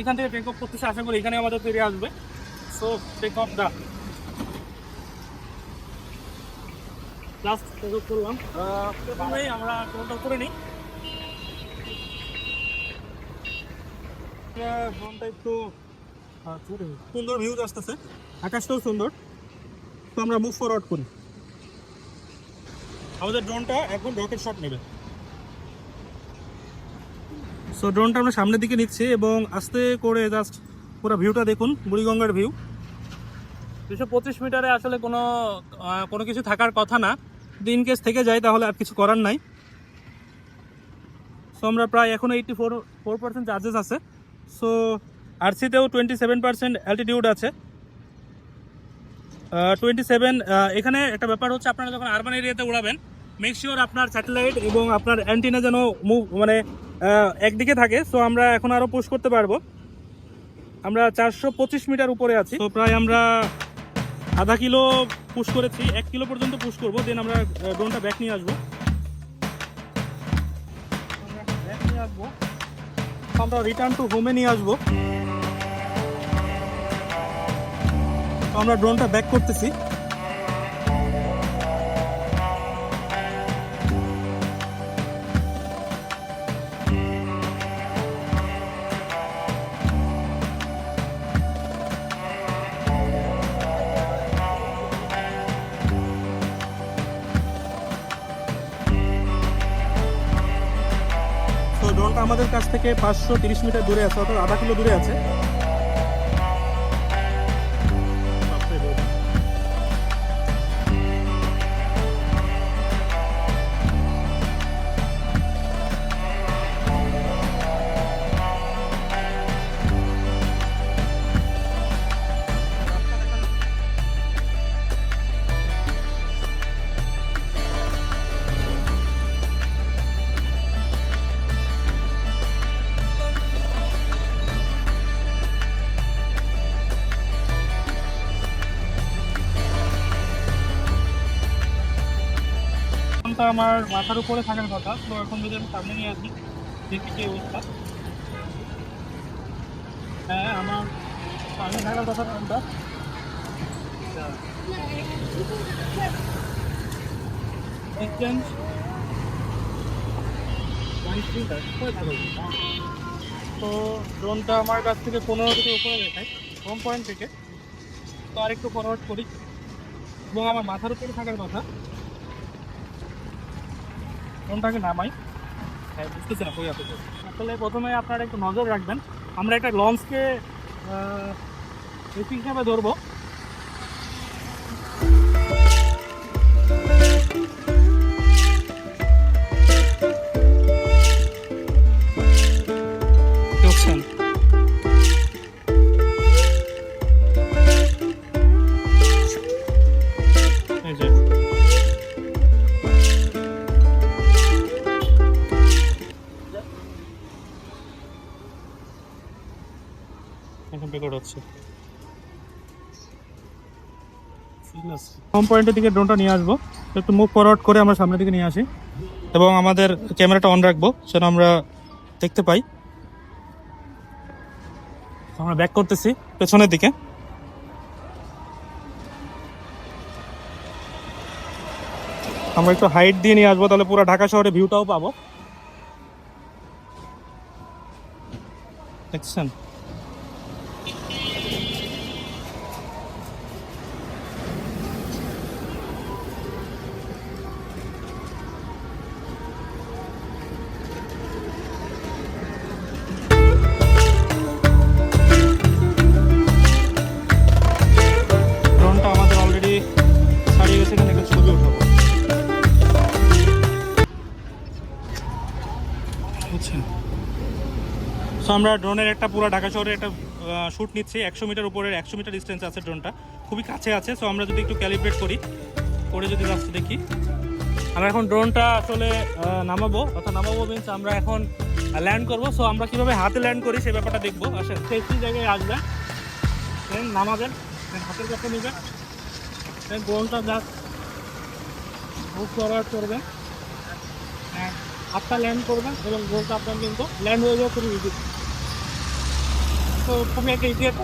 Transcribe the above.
এখান থেকে take off করতেছে, আশা করি এখানে আমাদের তৈরি আসবে। So take off the last take off করলাম প্রথমেই আমরা টোটাল করে নিই। ড্রোনটা একটু সুন্দর ভিউজ আসতেছে। আকাশটাও সুন্দর। তো আমরা মুভ ফরওয়ার্ড করি। আমাদের ড্রোনটা এখন রকেট শট নেবে। সো ড্রোনটা আমরা সামনের দিকে নিচ্ছি এবং আস্তে করে জাস্ট পুরো ভিউটা দেখুন, বুড়িগঙ্গার ভিউ দুশো পঁচিশ মিটারে আসলে কোনো কোনো কিছু থাকার কথা না। যদি ইন কেস থেকে যায় তাহলে আর কিছু করার নাই। সো আমরা প্রায় এখন eighty four four percent charges আছে। সো আরসিতেও টোয়েন্টি সেভেন পার্সেন্ট অ্যালটিটিউড আছে। টোয়েন্টি সেভেন এখানে একটা ব্যাপার হচ্ছে আপনারা যখন আরবান এরিয়াতে উড়াবেন মেক শিওর আপনার স্যাটেলাইট এবং আপনার অ্যান্টিনা যেন মুভ মানে একদিকে থাকে সো আমরা এখন আরও পুশ করতে পারব। আমরা চারশো পঁচিশ মিটার উপরে আছি। তো প্রায় আমরা আধা কিলো পুশ করেছি, এক কিলো পর্যন্ত পুশ করব দেন আমরা ড্রোনটা ব্যাক নিয়ে আসব। ব্যাক নিয়ে আসব আমরা রিটার্ন টু হোমে নিয়ে আসব। আমরা ড্রোনটা ব্যাক করতেছি। আমাদের কাছ থেকে পাঁচশো তিরিশ মিটার দূরে আছে অর্থাৎ আধা কিলো দূরে আছে। ফোনটা আমার মাথার উপরে থাকার কথা। তো এখন যদি আমি সামনে নিয়ে আসি, দেখি কি অবস্থা। হ্যাঁ আমার সামনে থাকার কথা ফোনটা এক্সচেঞ্জ তো ড্রোনটা আমার কাছ থেকে পনেরো থেকে উপরে দেখায় হোম পয়েন্ট থেকে। তো আরেকটু ফরওয়ার্ড করি। এবং আমার মাথার উপরে থাকার কথা। ফোনটাকে নামাই? হ্যাঁ বুঝতেছি না, কই আছে আসলে প্রথমে আপনারা একটু নজর রাখবেন। আমরা একটা লঞ্চকে এসি হিসাবে ধরবো। দেখছেন এই এখন রেকর্ড হচ্ছে। পয়েন্টের দিকে ড্রোনটা নিয়ে আসব। একটু করে আমরা সামনের দিকে নিয়ে আসি। এবং আমাদের ক্যামেরাটা অন রাখব, যেন আমরা দেখতে পাই। আমরা ব্যাক করতেছি পেছনের দিকে। আমরা একটু হাইট দিয়ে নিয়ে আসব, তাহলে পুরো ঢাকা শহরে ভিউটাও পাবো। দেখছেন? সো আমরা ড্রোনের একটা পুরো ঢাকা শহরে একটা শ্যুট নিচ্ছি। একশো মিটার উপরে একশো মিটার ডিস্টেন্স আছে ড্রোনটা খুবই কাছে আছে সো আমরা যদি একটু ক্যালিব্রেট করি, করে যদি রাস্তা দেখি। আমরা এখন ড্রোনটা আসলে নামাবো। অর্থাৎ নামাবো মিনস আমরা এখন ল্যান্ড করব। সো আমরা কীভাবে হাতে ল্যান্ড করি সে ব্যাপারটা দেখব। আসেন সেফটি জায়গায় আসবেন। দেন নামাবেন। দেন হাতের কাছে নেবেন। দেন ড্রোনটা মুভ ফরওয়ার্ড করবেন। হ্যাঁ হাতটা ল্যান্ড করবেন এবং ড্রোনটা আপনার কিন্তু ল্যান্ড হয়ে যাওয়া খুবই ইজি তো, খুবই একটা ইজি একটা